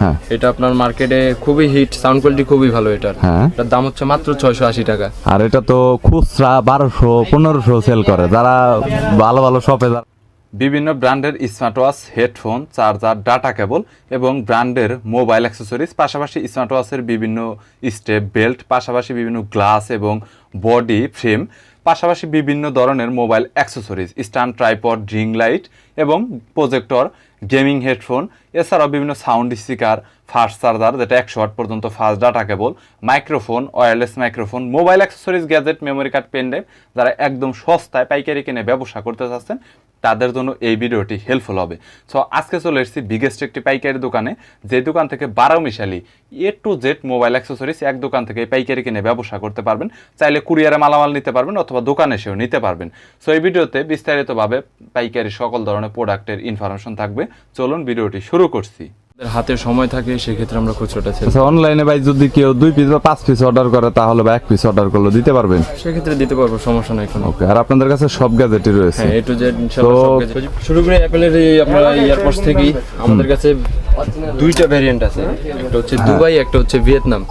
হ্যাঁ। এটা আপনার মার্কেটে খুবই হিট সাউন্ড কোয়ালিটি খুবই ভালো এটার। হ্যাঁ। এটার দাম হচ্ছে মাত্র ছয়শো আশি টাকা। আর এটা তো খুচরা বারোশো পনেরোশো সেল করে। যারা ভালো ভালো শপে বিভিন্ন ব্র্যান্ডের smart watch headphone charger data cable এবং ব্র্যান্ডের মোবাইল অ্যাক্সেসরিজ পাশাপাশি স্মার্ট ওয়াচের বিভিন্ন স্টেপ বেল্ট পাশাপাশি বিভিন্ন গ্লাস এবং বডি ফ্রেম পাশাপাশি বিভিন্ন ধরনের মোবাইল অ্যাক্সেসরিজ স্ট্যান্ড ট্রাইপড ড্রিং লাইট এবং প্রজেক্টর, গেমিং হেডফোন, এছাড়াও বিভিন্ন সাউন্ড স্পিকার, ফাস্ট চার্জার, যেটা একশো ওয়াট পর্যন্ত fast data cable, microphone, wireless microphone, mobile accessories, gadget, memory card, pen drive, যারা একদম সস্তায় পাইকারি কিনে ব্যবসা করতে চাচ্ছেন, তাদের জন্য এই ভিডিওটি হেল্পফুল হবে। সো আজকে চলে এসেছি বিগেস্ট একটি পাইকারি দোকানে, যে দোকান থেকে বারো মিশালি A to Z mobile accessories এক দোকান থেকে পাইকারি কিনে ব্যবসা করতে পারবেন। চাইলে কুরিয়ারে মালামাল নিতে পারবেন অথবা দোকানে এসেও নিতে পারবেন। সো এই ভিডিওতে বিস্তারিতভাবে পাইকারি সকল ধরনের প্রোডাক্টের ইনফরমেশন থাকবে। চলুন ভিডিওটি শুরু করছি। হাতে সময় থাকে সেক্ষেত্রে আমরা খুচরোটা আচ্ছা অনলাইনে ভাই যদি কেউ দুই পিস বা পাঁচ পিস অর্ডার করে তাহলে বা এক পিস অর্ডার করলে দিতে পারবেন? সেক্ষেত্রে দিতে পারব সমস্যা নাই কোনো। ওকে আর আপনাদের কাছে সব গ্যাজেটই রয়েছে। হ্যাঁ এ টু জেড শুরু করে অ্যাপেলের এই আপনার এয়ারপোর্টস থেকেই। আমাদের কাছে দুইটা ভ্যারিয়েন্ট আছে একটা হচ্ছে দুবাই একটা হচ্ছে ভিয়েতনাম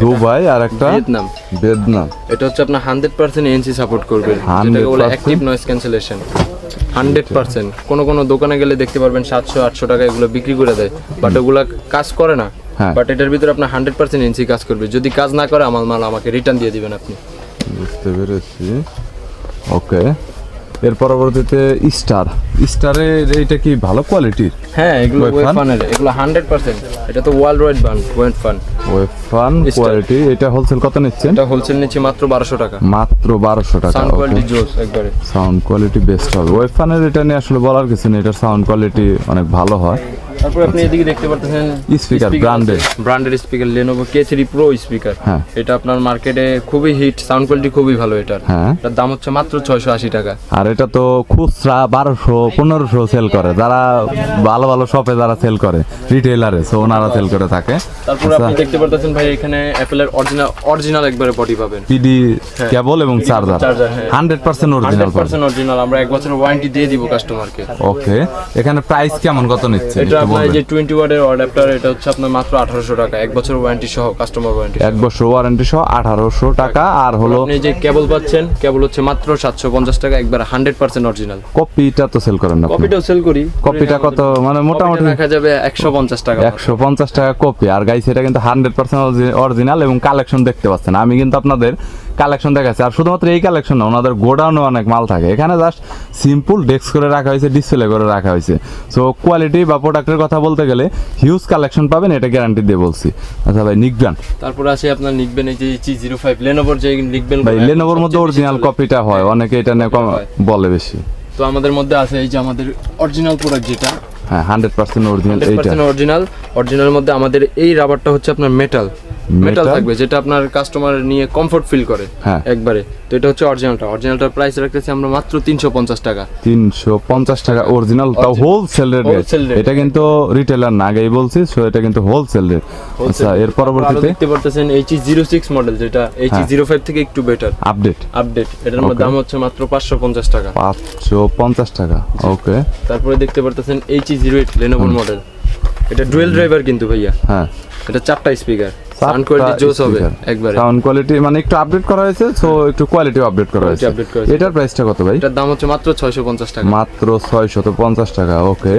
দুবাই আর একটা ভিয়েতনাম। ভিয়েতনাম। এটা হচ্ছে আপনার হান্ড্রেড পার্সেন্ট এনসি সাপোর্ট করবে। যেটাকে বলে active noise cancellation hundred percent. কোনো কোনো দোকানে গেলে দেখতে পারবেন সাতশো আটশো টাকা এগুলো বিক্রি করে দেয়। বাট ওগুলা কাজ করে না। হ্যাঁ। বাট এটার ভিতরে আপনার হান্ড্রেড পার্সেন্ট এনসি কাজ করবে। যদি কাজ না করে আমার মাল আমাকে রিটার্ন দিয়ে দিবেন আপনি। বুঝতে পেরেছি। ওকে এর পরবর্তীতে স্টার স্টারে এইটা কি ভালো কোয়ালিটির হ্যাঁ এগুলো ওয়েফানের? এগুলো হান্ড্রেড পার্সেন্ট এটা তো ওয়ার্ল্ড ওয়াইড বান ওয়েফান Star। কোয়ালিটি এটা হোলসেল কত নিচ্ছেন? এটা হোলসেল নিচ্ছে মাত্র 1200 টাকা। মাত্র 1200 টাকা সাউন্ড কোয়ালিটি জোস একবারে। সাউন্ড কোয়ালিটি বেস্ট হবে। ওয়েফানের এটা নিয়ে আসলে বলার কিছু নেই এটা সাউন্ড কোয়ালিটি অনেক ভালো হয়। তারপর আপনি এদিকে দেখতে পারতেছেন Speaker, branded। ব্র্যান্ডের speaker Lenovo K3 Pro speaker হ্যাঁ। এটা আপনার মার্কেটে খুবই হিট সাউন্ড কোয়ালিটি খুবই ভালো এটার। হ্যাঁ। এটার দাম হচ্ছে মাত্র ছয়শো আশি টাকা। আর এটা তো খুচরা বারোশো পনেরোশো সেল করে। যারা ভালো ভালো শপে যারা সেল করে রিটেলারে সো ওনারা সেল করে থাকে। তারপর আপনি দেখতে পারতেছেন ভাই এখানে অ্যাপেলের অরিজিনাল অরিজিনাল একবারে বডি পাবেন। পিডি কেবল এবং চার্জার charger, হ্যাঁ। Hundred percent original hundred percent original আমরা এক বছরের ওয়ারেন্টি দিয়ে দিব কাস্টমারকে ওকে এখানে প্রাইস কেমন? কত নিচ্ছে আপনার এই যে টোয়েন্টি ওয়ার্ডের অ্যাডাপ্টার এটা হচ্ছে আপনার মাত্র আঠারোশো টাকা এক বছর ওয়ারেন্টি সহ কাস্টমার ওয়ারেন্টি এক বছর ওয়ারেন্টি সহ আঠারোশো টাকা আর হলো আপনি যে কেবল পাচ্ছেন কেবল হচ্ছে মাত্র সাতশো পঞ্চাশ টাকা একবার হান্ড্রেড পার্সেন্ট অরিজিনাল কপিটা তো সেল করেন না কপিটাও সেল করি। কপিটা কত? মানে মোটামুটি রাখা যাবে একশো পঞ্চাশ টাকা একশো পঞ্চাশ টাকা কপি। আর গাইস এটা কিন্তু হান্ড্রেড পার্সেন্ট অরিজিনাল এবং কালেকশন দেখতে পাচ্ছেন। আমি কিন্তু আপনাদের কালেকশন দেখাচ্ছি আর শুধুমাত্র এই কালেকশন না ওনাদের গোডাউনে অনেক মাল থাকে। এখানে জাস্ট সিম্পল ডেস্ক করে রাখা হয়েছে ডিসপ্লে করে রাখা হয়েছে। সো কোয়ালিটি বা প্রোডাক্টের কথা বলতে গেলে হিউজ কালেকশন পাবেন এটা গ্যারান্টি দিয়ে বলছি। আচ্ছা ভাই নিক ব্র্যান্ড তারপরে আছে আপনার লিখবেন এই যে জি জিরো ফাইভ লেনোভোর যে লিখবেন ভাই লেনোভোর মধ্যে অরিজিনাল কপিটা হয় অনেকে এটা নিয়ে কম- বলে বেশি। তো আমাদের মধ্যে আছে এই যে আমাদের অরিজিনাল প্রোডাক্ট যেটা। হ্যাঁ hundred percent original percent original মধ্যে আমাদের এই রাবারটা হচ্ছে আপনার মেটাল মেটাল? থাকবে যেটা আপনার কাস্টমার নিয়ে কমফোর্ট ফিল করে হ্যাঁ। একবারে। তো এটা হচ্ছে অরিজিনালটা অরিজিনালটার প্রাইস রাখতেছি আমরা মাত্র তিনশো পঞ্চাশ টাকা। তিনশো পঞ্চাশ টাকা অরিজিনাল তাও হোলসেল রেট। এটা কিন্তু রিটেলার না আগেই বলছি সো এটা কিন্তু হোলসেল রেট আচ্ছা এর পরবর্তীতে? দেখতে পারতেছেন এইচ জিরো সিক্স মডেল যেটা এইচ হ্যাঁ। জিরো ফাইভ থেকে একটু বেটার আপডেট আপডেট এটার মধ্যে দাম হচ্ছে মাত্র পাঁচশো পঞ্চাশ টাকা। পাঁচশো পঞ্চাশ টাকা। ওকে তারপরে দেখতে পারতেছেন এইচ জিরো এইট লেনোভোর মডেল এটা ডুয়েল ড্রাইভার কিন্তু ভাইয়া। হ্যাঁ। এটা চারটা স্পিকার সাউন্ড কোয়ালিটি জোস হবে একবারে। সাউন্ড কোয়ালিটি মানে একটু আপডেট করা হয়েছে সো একটু কোয়ালিটি আপডেট করা হয়েছে। এটার প্রাইসটা কত ভাই? এটার দাম হচ্ছে মাত্র ছয়শো পঞ্চাশ টাকা। মাত্র ছয়শত পঞ্চাশ টাকা ওকে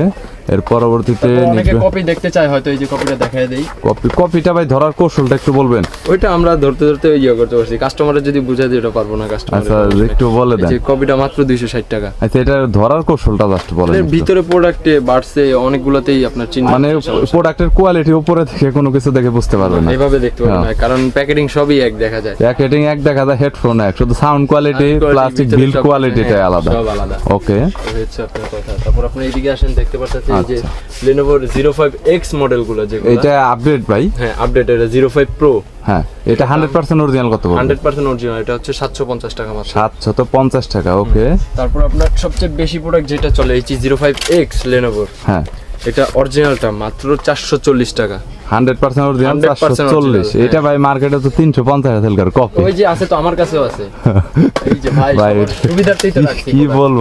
এর পরবর্তীতে অনেকে কপি দেখতে চায় হয়তো এই যে কপিটা দেখায় দেই। কপি কপিটা ভাই ধরার কৌশলটা একটু বলবেন? ওইটা আমরা ধরতে ধরতে ইয়ে করতে পারছি। কাস্টমারের যদি বুঝাই দিই ওটা পারব না কাস্টমার আচ্ছা একটু বলে দেন। যে কপিটা মাত্র দুইশো ষাট টাকা। আচ্ছা এটা ধরার কৌশলটা জাস্ট বলেন এর ভিতরে প্রোডাক্টে বাড়ছে অনেকগুলোতেই আপনার চিহ্ন মানে প্রোডাক্টের কোয়ালিটি উপরে থেকে কোনো কিছু দেখে বুঝতে পারবেন না। এইভাবে দেখতে হ্যাঁ। না কারণ প্যাকেটিং সবই এক দেখা যায়। প্যাকেটিং এক দেখা যায় হেডফোন এক। শুধু সাউন্ড কোয়ালিটি প্লাস্টিক বিল্ড কোয়ালিটিটাই হ্যাঁ, আলাদা। সব আলাদা। ওকে হচ্ছে আপনার কথা। তারপর আপনি এইদিকে আসেন দেখতে পাচ্ছেন এই যে আচ্ছা। Lenovo জিরো ফাইভ এক্স মডেলগুলো যেগুলো। এটা আপডেট ভাই? হ্যাঁ আপডেট এটা 05 Pro হ্যাঁ এটা হান্ড্রেড পার্সেন্ট অরিজিনাল কত হান্ড্রেড পার্সেন্ট অরিজিনাল এটা হচ্ছে সাতশো পঞ্চাশ টাকা মাত্র। সাতশো তো পঞ্চাশ টাকা ওকে তারপর আপনার সবচেয়ে বেশি প্রোডাক্ট যেটা চলে ফাইভ এক্স লেনোভোর হ্যাঁ। এটা অরিজিনালটা মাত্র চারশো চল্লিশ টাকা। হান্ড্রেড পার্সেন্ট অরিজিনাল চারশো চল্লিশ। এটা ভাই মার্কেটে তো তিনশো পঞ্চাশ করে কপি ওই যে আছে তো আমার কাছেও আছে। ভাই কি বলব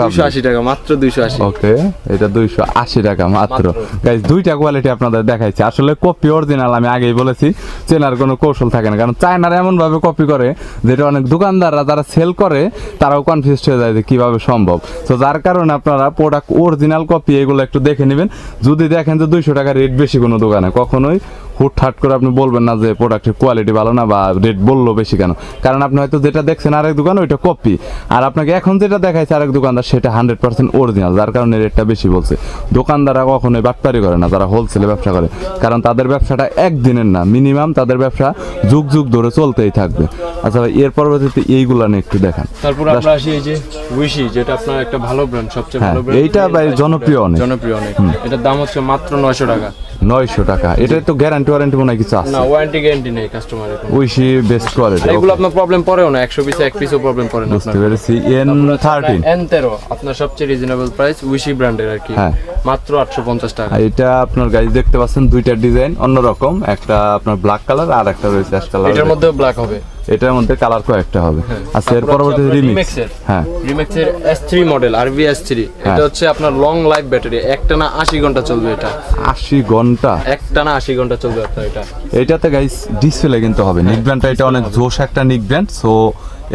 দুশো আশি টাকা মাত্র দুইশো আশি। ওকে এটা দুইশো আশি টাকা মাত্র। মাত্র। গাইজ দুইটা কোয়ালিটি আপনাদের দেখাইছি। আসলে কপি অরিজিনাল আমি আগেই বলেছি চেনার কোনো কৌশল থাকে না। কারণ চায়নারা এমন ভাবে কপি করে যেটা অনেক দোকানদাররা যারা সেল করে তারাও কনফিউজ হয়ে যায় যে কীভাবে সম্ভব। তো যার কারণে আপনারা প্রোডাক্ট অরিজিনাল কপি এগুলো একটু দেখে নেবেন। যদি দেখেন যে দুইশো টাকা রেট বেশি কোনো দোকানে কখনোই হুটহাট করে আপনি বলবেন না যে প্রোডাক্টের কোয়ালিটি ভালো না বা রেট বলল বেশি কেন? কারণ আপনি হয়তো যেটা দেখছেন আরেক দোকান ওইটা কপি আর আপনাকে এখন যেটা দেখাইছে আরেক দোকানদার সেটা হান্ড্রেড পার্সেন্ট অরিজিনাল যার কারণে রেটটা বেশি বলছে। দোকানদাররা কখনোই বাটপারি করে না তারা হোলসেলে ব্যবসা করে। কারণ তাদের ব্যবসাটা একদিনের না মিনিমাম তাদের ব্যবসা যুগ যুগ ধরে চলতেই থাকবে। আচ্ছা ভাই এর পরবর্তীতে এইগুলা নিয়ে একটু দেখান। তারপর আমরা আসি এই যে উইশি যেটা আপনার একটা ভালো ব্র্যান্ড সবচেয়ে হ্যাঁ ভালো ব্র্যান্ড এইটা ভাই জনপ্রিয় অনেক। জনপ্রিয় অনেক। এটার দাম হচ্ছে মাত্র নয়শো টাকা। নয়শো টাকা। এটা তো গ্যারান্টি ওয়ারেন্টি মনে কিছু আছে? না ওয়ারেন্টি গ্যারান্টি নেই কাস্টমারের উইশি বেস্ট কোয়ালিটি এগুলো আপনার প্রবলেম পড়েও না পিসে এক পিসও প্রবলেম পড়ে না বুঝতে পেরেছি। এন থার্টিন এন তেরো আপনার সবচেয়ে রিজনেবল প্রাইস উইশি ব্র্যান্ডের আর কি। হ্যাঁ। মাত্র আটশো পঞ্চাশ টাকা। এটা আপনার গাড়ি দেখতে পাচ্ছেন দুইটা ডিজাইন অন্যরকম একটা আপনার ব্ল্যাক কালার আর একটা রয়েছে অ্যাশ কালার এটার মধ্যেও ব্ল্যাক হবে। এটার মধ্যে কালার কয়েকটা হবে। আচ্ছা এর পরবর্তী রিমিক্স হ্যাঁ। রিমিক্সের S3 মডেল আরবি S3 এটা হচ্ছে আপনার লং লাইফ ব্যাটারি একটা না আশি ঘণ্টা চলবে এটা। আশি ঘণ্টা? একটা না আশি ঘণ্টা চলবে আপনার এটা। এটাতে গাইস ডিসপ্লে কিন্তু হবে। নিক ব্র্যান্ডটা এটা অনেক জোশ একটা নিক ব্র্যান্ড সো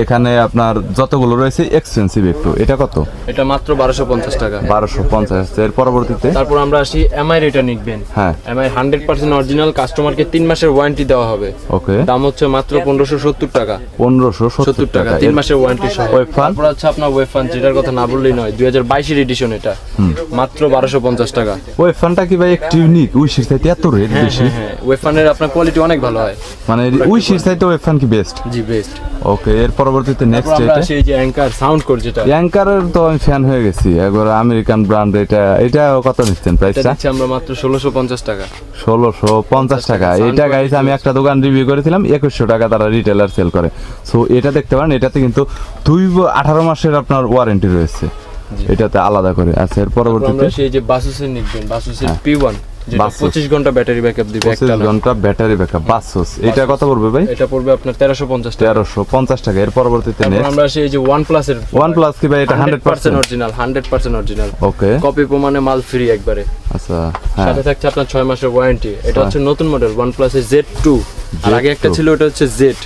এখানে আপনার যতগুলো রয়েছে এক্সপেন্সিভ একটু। এটা কত? এটা মাত্র বারোশো পঞ্চাশ টাকা। বারোশো পঞ্চাশ। এর পরবর্তীতে? তারপর আমরা আসি এমআই রেটা নিকবেন। হ্যাঁ। এমআই হান্ড্রেড পার্সেন্ট অরিজিনাল কাস্টমারকে তিন মাসের ওয়ারেন্টি দেওয়া হবে। ওকে। দাম হচ্ছে মাত্র পনেরোশো সত্তর টাকা। পনেরোশো সত্তর টাকা তিন মাসের ওয়ারেন্টি সহ? তারপর হচ্ছে আপনার ওয়েব ফান যেটার কথা না বললেই নয় দুই হাজার বাইশের এডিশন এটা। মাত্র বারোশো পঞ্চাশ টাকা। ওই ফ্যানটা কি ভাই একটু ইউনিক উইশির চাইতে এত রেট বেশি? হ্যাঁ ওয়েব ফানের আপনার কোয়ালিটি অনেক ভালো হয়। মানে উইশির চাইতে ওই ফ্যান কি বেস্ট জি বেস্ট ওকে এর পরবর্তীতে নেক্সট এটা আসি এই যে অ্যাঙ্কার সাউন্ড কোড যেটা। অ্যাঙ্কারের তো আমি ফ্যান হয়ে গেছি। একবার আমেরিকান ব্র্যান্ড এটা এটা কত নিচ্ছেন এটা প্রাইসটা দিচ্ছি আমরা মাত্র ষোলোশো পঞ্চাশ টাকা। ষোলোশো পঞ্চাশ টাকা। এটা গাইছে আমি একটা দোকান রিভিউ করেছিলাম একুশশো টাকা তারা রিটেলার সেল করে। সো এটা দেখতে পারেন এটাতে কিন্তু দুই ব- আঠারো মাসের আপনার ওয়ারেন্টি রয়েছে। এটাতে আলাদা করে আচ্ছা এর পরবর্তীতে সেই যে বাসুসের নিকবেন বাসুসের পি ওয়ান যেটা Basus। পঁচিশ ঘণ্টা ব্যাটারি ব্যাকআপ দিবে পঁচিশ একটা ঘণ্টা ব্যাটারি ব্যাকআপ বাসোস। এটা কত পড়বে ভাই? এটা পড়বে আপনার তেরোশো পঞ্চাশ টাকা। তেরোশো পঞ্চাশ টাকা এর পরবর্তীতে নেক্সট আমরা আসি এই যে প্লাসের ওয়ান প্লাস কি ভাই এটা hundred percent original hundred percent original okay copy প্রমাণে মাল ফ্রি একবারে। আচ্ছা হ্যাঁ। সাথে থাকছে আপনার ছয় মাসের ওয়ারেন্টি এটা হচ্ছে নতুন মডেল ওয়ান প্লাসের জেড টু আর আগে একটা ছিল ওটা হচ্ছে জেড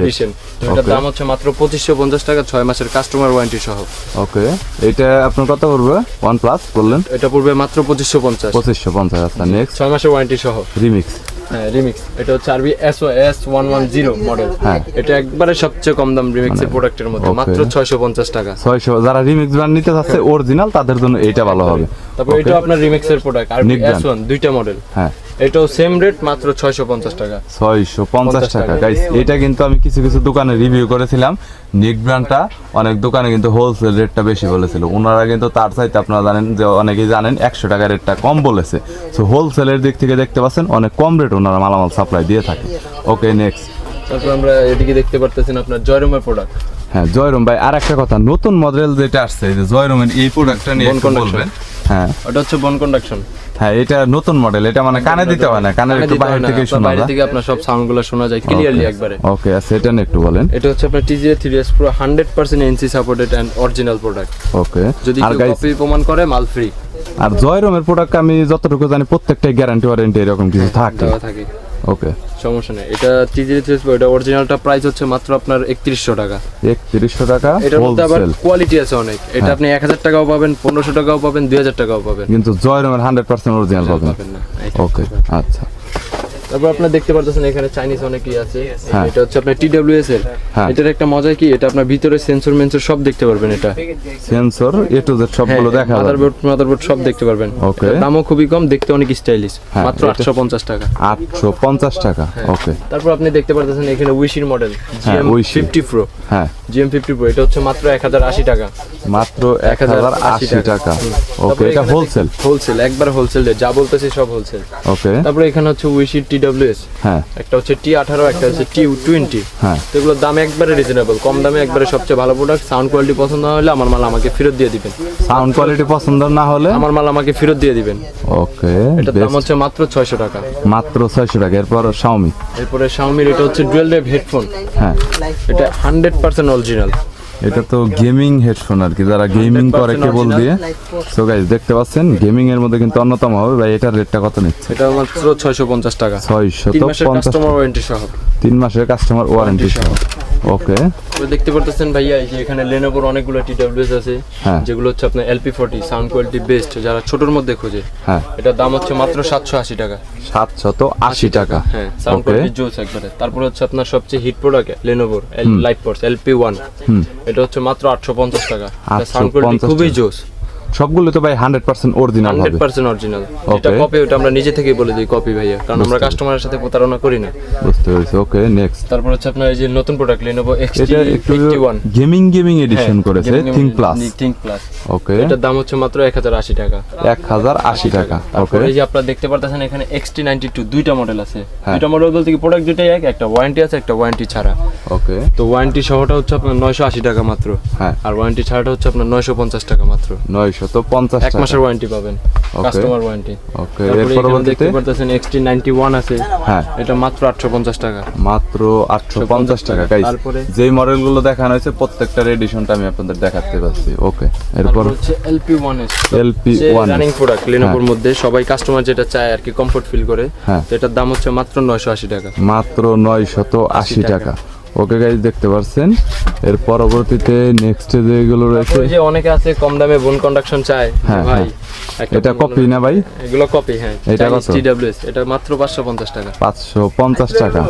এডিশন Okay. দাম হচ্ছে মাত্র পঁচিশশো পঞ্চাশ টাকা ছয় মাসের কাস্টমার ওয়ারেন্টি সহ। ওকে এটা আপনার কত পড়বে? ওয়ান প্লাস বললেন? এটা পড়বে মাত্র পঁচিশশো পঞ্চাশ। পঁচিশশো পঞ্চাশ আচ্ছা নেক্সট ছয় মাসের ওয়ারেন্টি সহ। রিমিক্স হ্যাঁ রিমিক্স এটা হচ্ছে RB S O S one one zero model হ্যাঁ। এটা একবারে সবচেয়ে কম দাম রিমিক্সের প্রোডাক্টের মধ্যে মাত্র ছয়শো পঞ্চাশ টাকা। ছয়শো যারা রিমিক্স ব্র্যান্ড নিতে চাচ্ছে অরিজিনাল তাদের জন্য এইটা ভালো হবে। তারপর এটা আপনার রিমিক্সের প্রোডাক্ট এস ওয়ান দুইটা মডেল হ্যাঁ। এটাও সেম রেট মাত্র ছয়শো পঞ্চাশ টাকা। ছয়শো পঞ্চাশ টাকা। টাকা। গাইস এটা কিন্তু আমি কিছু কিছু দোকানে রিভিউ করেছিলাম। নিক ব্র্যান্ডটা অনেক দোকানে কিন্তু হোলসেল রেটটা বেশি বলেছিল। ওনারা কিন্তু তার চাইতে আপনারা জানেন যে অনেকেই জানেন একশো টাকা রেটটা কম বলেছে। সো হোলসেলের দিক থেকে দেখতে পাচ্ছেন অনেক কম রেট ওনারা মালামাল সাপ্লাই দিয়ে থাকে। ওকে নেক্সট তারপর আমরা এদিকে দেখতে পারতেছেন আপনার জয়রমের প্রোডাক্ট হ্যাঁ জয়রম ভাই আর একটা কথা নতুন মডেল যেটা আসছে এই যে জয়রমের এই প্রোডাক্টটা নিয়ে একটু বলবেন। হ্যাঁ। ওটা হচ্ছে বন কন্ডাকশন হ্যাঁ এটা নতুন মডেল এটা মানে কানে দিতে হয় না কানের একটু বাইরে থেকে শোনা বাইরে থেকে আপনার সব সাউন্ডগুলো শোনা যায় ক্লিয়ারলি একবারে। ওকে আচ্ছা এটা একটু বলেন। এটা হচ্ছে আপনার TGA pro hundred percent NC supported and original product okay যদি কপি প্রমাণ করে মাল ফ্রি আর জয়রমের প্রোডাক্ট আমি যতটুকু জানি প্রত্যেকটাই গ্যারান্টি ওয়ারেন্টি এরকম কিছু থাকে। থাকে। ওকে সমস্যা নেই। এটা টিজি এস এটা অরিজিনালটা প্রাইস হচ্ছে মাত্র আপনার একত্রিশশো টাকা। একত্রিশশো টাকা এটার মধ্যে আবার কোয়ালিটি আছে অনেক। এটা আপনি এক হাজার টাকাও পাবেন পনেরোশো টাকাও পাবেন দুই হাজার টাকাও পাবেন। কিন্তু জয়রমের হান্ড্রেড পার্সেন্ট অরিজিনাল পাবেন পাবেন না। ওকে আচ্ছা। তারপর আপনার দেখতে পারতেছেন এখানে চাইনিজ অনেকই আছে। হ্যাঁ। এটা হচ্ছে আপনার টিডব্লিউএস এর। হ্যাঁ। এটার একটা মজা কি? এটা আপনার ভিতরে সেন্সর মেন্সর সব দেখতে পারবেন এটা। সেন্সর এ টু জেড সবগুলো দেখা যাবে। মাদারবোর্ড মাদারবোর্ড সব দেখতে পারবেন. এটার দামও খুবই কম দেখতে অনেক স্টাইলিশ হ্যাঁ, মাত্র এটা- আটশো পঞ্চাশ টাকা। আটশো পঞ্চাশ টাকা ওকে তারপর আপনি দেখতে পারতেছেন এখানে উইশির মডেল জিএম Wish-ই। ফিফটি প্রো হ্যাঁ। জিএম ফিফটি প্রো এটা হচ্ছে মাত্র এক হাজার আশি টাকা। মাত্র এক হাজার আশি টাকা। ওকে এটা হোলসেল হোলসেল একবার হোলসেল যা বলতেছি সব হোলসেল ওকে তারপরে এখানে হচ্ছে উইশির টি এস হ্যাঁ। একটা হচ্ছে টি আঠারো একটা হচ্ছে টি টোয়েন্টি হ্যাঁ। তো এগুলোর দাম একবারে রিজনেবল কম দামে একবারে সবচেয়ে ভালো প্রোডাক্ট সাউন্ড কোয়ালিটি পছন্দ না হলে আমার মাল আমাকে ফেরত দিয়ে দিবেন। সাউন্ড কোয়ালিটি পছন্দ না হলে? আমার মাল আমাকে ফেরত দিয়ে দিবেন। ওকে এটার দাম হচ্ছে মাত্র ছয়শো টাকা। মাত্র ছয়শো টাকা এরপর শাওমি এরপরে শাওমির এটা হচ্ছে ডুয়েল হেডফোন হ্যাঁ। এটা হান্ড্রেড পার্সেন্ট অরিজিনাল এটা তো গেমিং হেডফোন আর কি যারা গেমিং করে 100% কেবল দিয়ে। সো গাইস দেখতে পাচ্ছেন? গেমিং এর মধ্যে কিন্তু অন্যতম হবে। ভাই এটার রেটটা কত নিচ্ছে? এটা মাত্র ছয়শো পঞ্চাশ টাকা। ছয়শো তিন তো মাসের পঞ্চাশ কাস্টমার ওয়ারেন্টি সহ। তিন মাসের কাস্টমার ওয়ারেন্টি সহ। ওকে তো দেখতে পারতেছেন ভাইয়া এই যে এখানে লেনোভোর অনেকগুলো টিডব্লিউএস আছে হ্যাঁ। যেগুলো হচ্ছে আপনার LP forty sound quality best যারা ছোটর মধ্যে খোঁজে। হ্যাঁ। এটার দাম হচ্ছে মাত্র সাতশো আশি টাকা। সাতশত আশি টাকা হ্যাঁ সাউন্ড কোয়ালিটি জোস একবারে। তারপরে হচ্ছে আপনার সবচেয়ে হিট প্রোডাক্ট লেনোভোর লাইট পড়স এলপি ওয়ান এটা হচ্ছে মাত্র আটশো পঞ্চাশ টাকা। সাউন্ড কোয়ালিটি খুবই জোস। সবগুলো তো ভাই হান্ড্রেড পার্সেন্ট অরিজিনাল হান্ড্রেড হবে পার্সেন্ট অরিজিনাল এটা কপি ওটা আমরা নিজে থেকে বলে দিই কপি ভাইয়া কারণ আমরা কাস্টমারের সাথে প্রতারণা করি না। বুঝতে পেরেছি। ওকে নেক্সট তারপর হচ্ছে আপনার এই যে নতুন প্রোডাক্ট এটা eighty one gaming gaming edition করেছে think plus think plus okay এটার দাম হচ্ছে মাত্র এক হাজার আশি টাকা। এক হাজার আশি টাকা। ওকে এই যে আপনারা দেখতে পারতেছেন এখানে এক্সটি নাইনটি টু দুইটা মডেল আছে। হ্যাঁ। দুইটা মডেল বলতে কি প্রোডাক্ট দুইটাই এক একটা ওয়ারেন্টি আছে একটা ওয়ারেন্টি ছাড়া। ওকে তো ওয়ারেন্টি সহটা হচ্ছে আপনার নয়শো আশি টাকা মাত্র। হ্যাঁ। আর ওয়ারেন্টি ছাড়াটা হচ্ছে আপনার নয়শো পঞ্চাশ টাকা মাত্র। নয়শো তো পঞ্চাশ এক মাসের ওয়ারেন্টি পাবেন কাস্টমার ওয়ারেন্টি ওকে এর পরবর্তীতে দেখতে পারতেছেন এক্সটি নাইনটি ওয়ান আছে। হ্যাঁ। এটা মাত্র আটশো পঞ্চাশ টাকা। মাত্র আটশো পঞ্চাশ টাকা। গাইস তারপরে- যেই মডেলগুলো দেখানো হয়েছে প্রত্যেকটার এডিশনটা আমি আপনাদের দেখাতে পারছি। ওকে এরপর হচ্ছে LP one S LP one running product লেনোভোর মধ্যে সবাই কাস্টমার যেটা চায় আর কি কমফোর্ট ফিল করে হ্যাঁ। তো এটার দাম হচ্ছে মাত্র নয়শো আশি টাকা। মাত্র নয়শত আশি টাকা। ওকে গাইজ দেখতে পাচ্ছেন এর পরবর্তীতে নেক্সট যেগুলো রয়েছে যে অনেকে আছে কম দামে বোন কন্ডাকশন চায়। হ্যাঁ, ভাই হ্যাঁ। এটা কপি না ভাই? এগুলো কপি হ্যাঁ। এটা কত? টিডব্লিউএস এটা মাত্র পাঁচশো পঞ্চাশ টাকা। পাঁচশো পঞ্চাশ টাকা।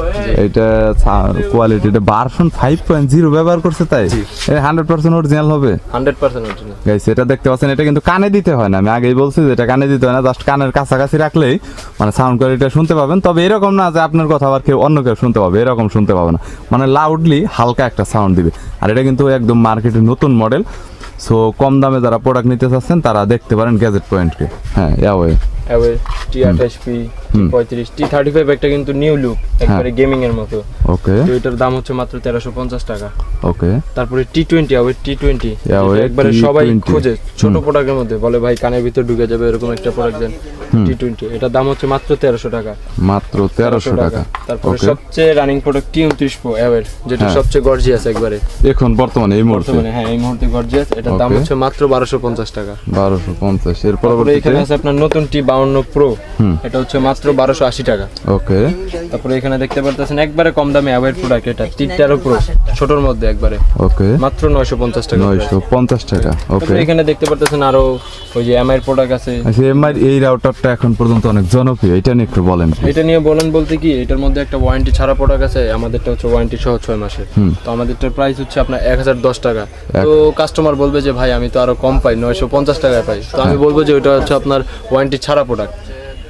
এটা কোয়ালিটি এটা ভার্সন ফাইভ পয়েন্ট জিরো ব্যবহার করছে তাই? হান্ড্রেড পার্সেন্ট অরিজিনাল হবে। হান্ড্রেড পার্সেন্ট অরিজিনাল গাইস এটা দেখতে পাচ্ছেন এটা কিন্তু কানে দিতে হয় না। আমি আগেই বলছি যে এটা কানে দিতে হয় না জাস্ট কানের কাছাকাছি রাখলেই মানে সাউন্ড কোয়ালিটি শুনতে পাবেন। তবে এরকম না যে আপনার কথা আবার কেউ অন্য কেউ শুনতে পাবে এরকম শুনতে পাবে না। মানে লাউডলি হালকা একটা সাউন্ড দিবে। আর এটা কিন্তু একদম মার্কেটের নতুন মডেল সো কম দামে যারা প্রোডাক্ট নিতে চাচ্ছেন তারা দেখতে পারেন গ্যাজেট পয়েন্টকে হ্যাঁ অ্যাওয়ে টি আঠাশ পি পঁয়ত্রিশ টি থার্টি ফাইভ একটা কিন্তু নিউ লুক। একবারে গেমিং এর মতো। ওকে তো এটার দাম হচ্ছে মাত্র তেরোশো পঞ্চাশ টাকা। ওকে তারপরে টি টোয়েন্টি টি টোয়েন্টি একবারে সবাই খোঁজে ছোট প্রোডাক্টের মধ্যে। বলে ভাই কানের ভিতর ঢুকে যাবে এরকম একটা প্রোডাক্ট দেন টি টোয়েন্টি এটার দাম হচ্ছে মাত্র তেরোশো টাকা। মাত্র তেরোশো টাকা। তারপরে সবচেয়ে রানিং প্রোডাক্ট টি উনত্রিশ প্রো অ্যাওয়ের যেটা হ্যাঁ। সবচেয়ে গর্জিয়াস একবারে। এখন বর্তমানে এই মুহূর্তে। হ্যাঁ এই মুহূর্তে গর্জিয়াস এটার দাম হচ্ছে মাত্র বারোশো পঞ্চাশ টাকা। বারোশো পঞ্চাশ। এর তারপরে পরবর্তীতে? এখানে আছে আপনার নতুন টি বাউন্ন প্রো। এটা হচ্ছে মাত্র বারোশো আশি টাকা। ওকে তারপরে এখানে দেখতে পারতেছেন একবারে কম দামে প্রোডাক্ট এটা টি তেরো প্রো ছোটর মধ্যে একবারে। ওকে মাত্র নয়শো পঞ্চাশ টাকা price। নয়শো পঞ্চাশ টাকা ওকে এখানে দেখতে পারতেছেন আরও ওই যে এমআই প্রোডাক্ট আছে। আচ্ছা এমআই এই রাউটারটা এখন পর্যন্ত অনেক জনপ্রিয় এটা নিয়ে একটু বলেন এটা নিয়ে বলেন বলতে কি এটার মধ্যে একটা ওয়ারেন্টি ছাড়া প্রোডাক্ট আছে আমাদেরটা হচ্ছে ওয়ারেন্টি সহ ছয় মাসের। তো আমাদেরটার প্রাইস হচ্ছে আপনার এক হাজার দশ টাকা। তো কাস্টমার বলবে যে ভাই আমি তো আরও কম পাই নয়শো পঞ্চাশ টাকায় পাই। তো আমি বলব যে ওটা হচ্ছে আপনার ওয়ারেন্টি ছাড়া প্রোডাক্ট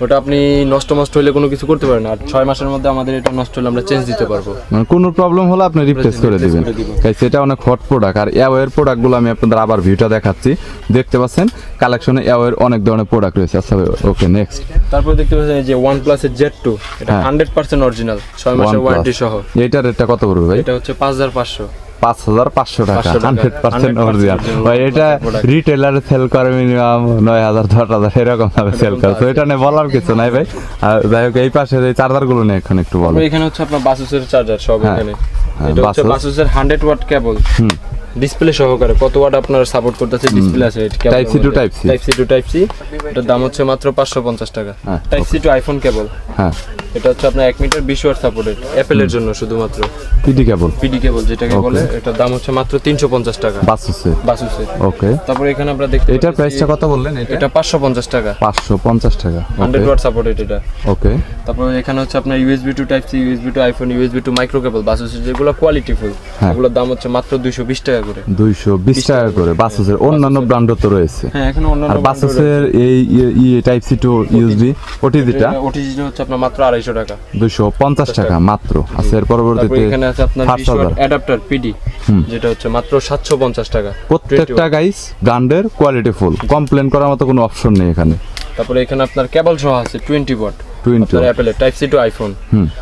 ওটা আপনি নষ্ট নষ্ট হলে কোনো কিছু করতে পারেন আর ছয় মাসের মধ্যে আমাদের এটা নষ্ট হলে আমরা চেঞ্জ দিতে পারব। মানে কোনো প্রবলেম হলে আপনি রিপ্লেস করে দিবেন। তাই সেটা অনেক হট প্রোডাক্ট আর অ্যাওয়ের প্রোডাক্টগুলো আমি আপনাদের আবার ভিউটা দেখাচ্ছি। দেখতে পাচ্ছেন কালেকশনে অ্যাওয়ের অনেক ধরনের প্রোডাক্ট রয়েছে। আচ্ছা ওকে নেক্সট তারপর দেখতে পাচ্ছেন এই যে ওয়ান প্লাসের জেড টু এটা। হান্ড্রেড পার্সেন্ট অরিজিনাল ছয় মাসের ওয়ারেন্টি সহ। এইটার রেটটা কত পড়বে ভাই? এটা হচ্ছে পাঁচ হাজার পাঁচশো। পাঁচ হাজার পাঁচশো টাকা। Hundred percent original. ভাই এটা। রিটেলারে সেল করে মিনিমাম নয় হাজার দশ হাজার এরকম ভাবে সেল করে। তো এটা নিয়ে বলার কিছু নাই ভাই। আর যাই হোক এই পাশে এই চার্জারগুলো নিয়ে এখন একটু বলো এখানে হচ্ছে আপনার বাসুসের চার্জার সব হ্যাঁ। এখানে। এটা হচ্ছে বাসুসের হান্ড্রেড ওয়াট কেবল ডিসপ্লে সহকারে কত ওয়াট আপনার সাপোর্ট করতেছে ডিসপ্লে আছে Type C to Type C। Type C to type C এটার দাম হচ্ছে মাত্র পাঁচশো পঞ্চাশ টাকা। হ্যাঁ, type C to iPhone cable. হ্যাঁ। এটা হচ্ছে আপনার এক মিটার বিশ ওয়াট সাপোর্টেড অ্যাপেলের জন্য শুধুমাত্র। PD cable? পিডি কেবল যেটাকে বলে এটার দাম হচ্ছে মাত্র তিনশো পঞ্চাশ টাকা। বাসুসে? বাসুসের ওকে তারপরে এখানে আমরা দেখতে এটার প্রাইসটা কত বললেন এটা? এটা পাঁচশো পঞ্চাশ টাকা। পাঁচশো পঞ্চাশ টাকা হান্ড্রেড ওয়াট সাপোর্টেড এটা। ওকে তারপর এখানে হচ্ছে আপনার USB to type C USB to iPhone USB to micro cable বাসুসের যেগুলো কোয়ালিটি ফুল হ্যাঁ। দাম হচ্ছে মাত্র দুইশো বিশ টাকা করে। টাকা করে। বাসুসের অন্যান্য ব্র্যান্ডও তো রয়েছে। হ্যাঁ এখন অন্যান্য আর বাসুসের এই E type C to? USB ওটিজিটা ওটিজিটা হচ্ছে আপনার মাত্র আড়াইশো টাকা। দুইশো পঞ্চাশ টাকা মাত্র। আচ্ছা এর পরবর্তীতে এখানে আছে আপনার অ্যাডাপ্টার পিডি যেটা হচ্ছে মাত্র সাতশো পঞ্চাশ টাকা। প্রত্যেকটা গাইস ব্র্যান্ডের কোয়ালিটি ফুল কমপ্লেন করার মতো কোনো অপশন নেই এখানে। তারপরে এখানে আপনার কেবল সহ আছে টোয়েন্টি ওয়াট টু ইন্টু আপনার অ্যাপেলের টাইপ সি টু আইফোন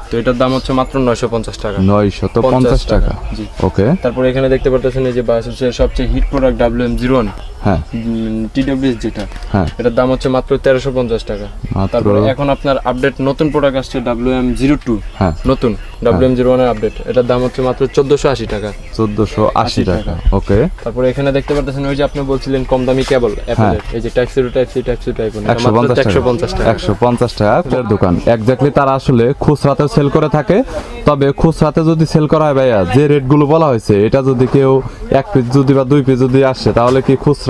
তো এটার দাম হচ্ছে মাত্র নয়শো পঞ্চাশ টাকা। নয়শত 50 পঞ্চাশ টাকা। জি। ওকে তারপর এখানে দেখতে পারতেছেন এই যে বাস হচ্ছে সবচেয়ে hit product W M zero হ্যাঁ। টিডব্লিউএস যেটা হ্যাঁ। এটার দাম হচ্ছে মাত্র তেরোশো পঞ্চাশ টাকা। তারপরে এখন আপনার আপডেট নতুন প্রোডাক্ট আসছে ডাব্লিউ এম জিরো টু হ্যাঁ। নতুন ডাব্লিউ এম জিরো ওয়ানের আপডেট এটার দাম হচ্ছে মাত্র চোদ্দোশো আশি টাকা। চোদ্দশো আশি টাকা। ওকে। তারপরে এখানে দেখতে পারতেছেন ওই যে আপনি বলছিলেন কম দামি কেবল অ্যাপেলের এই যে type C type C type C type একশো পঞ্চাশ টাকা। একশো পঞ্চাশ টাকা। ফুলের দোকান। একজাক্টলি তারা আসলে খুচরাতে সেল করে থাকে তবে খুচরাতে যদি সেল করা হয় ভাইয়া যে রেটগুলো বলা হয়েছে এটা যদি কেউ এক পিস যদি বা দুই পিস যদি আসে তাহলে কি খুচরা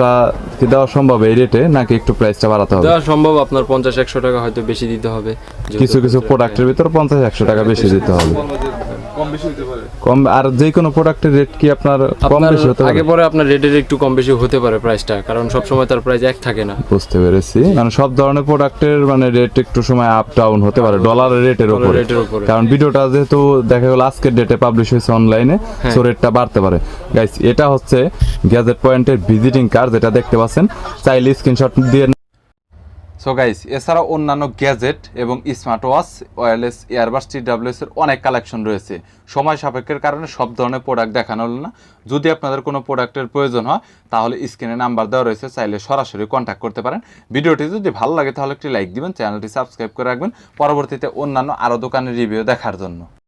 কি দেওয়া সম্ভব এই রেটে নাকি একটু প্রাইসটা বাড়াতে হবে? দেওয়া সম্ভব আপনার পঞ্চাশ একশো টাকা হয়তো বেশি দিতে হবে কিছু কিছু প্রোডাক্টের ভিতর পঞ্চাশ একশো টাকা বেশি দিতে হবে। কম আর যে কোনো প্রোডাক্টের রেট কি আপনার কম বেশি হতে পারে? আগে পরে আপনার রেটের একটু কম বেশি হতে পারে প্রাইসটা কারণ সব সময় তার প্রাইস এক থাকে না। বুঝতে পেরেছি। মানে সব ধরনের প্রোডাক্টের মানে রেট একটু সময় আপ ডাউন হতে পারে ডলারের রেটের উপরে। কারণ ভিডিওটা যেহেতু দেখা গেল আজকের ডেটে পাবলিশ হয়েছে অনলাইনে। সো রেটটা বাড়তে পারে। গাইস এটা হচ্ছে গ্যাজেট পয়েন্টের ভিজিটিং কার্ড যেটা দেখতে পাচ্ছেন। চাইলে স্ক্রিনশট দিয়ে সো গাইস এছাড়াও অন্যান্য গ্যাজেট এবং smart watch, wireless earbuds T WS এর অনেক কালেকশন রয়েছে। সময় সাপেক্ষের কারণে সব ধরনের প্রোডাক্ট দেখানো হলো না। যদি আপনাদের কোনো প্রোডাক্টের প্রয়োজন হয়, তাহলে স্ক্রিনে নাম্বার দেওয়া রয়েছে, চাইলে সরাসরি কন্ট্যাক্ট করতে পারেন। ভিডিওটি যদি ভালো লাগে, তাহলে একটি লাইক দিবেন, চ্যানেলটি সাবস্ক্রাইব করে রাখবেন। পরবর্তীতে অন্যান্য আরও দোকানের রিভিউ দেখার জন্য।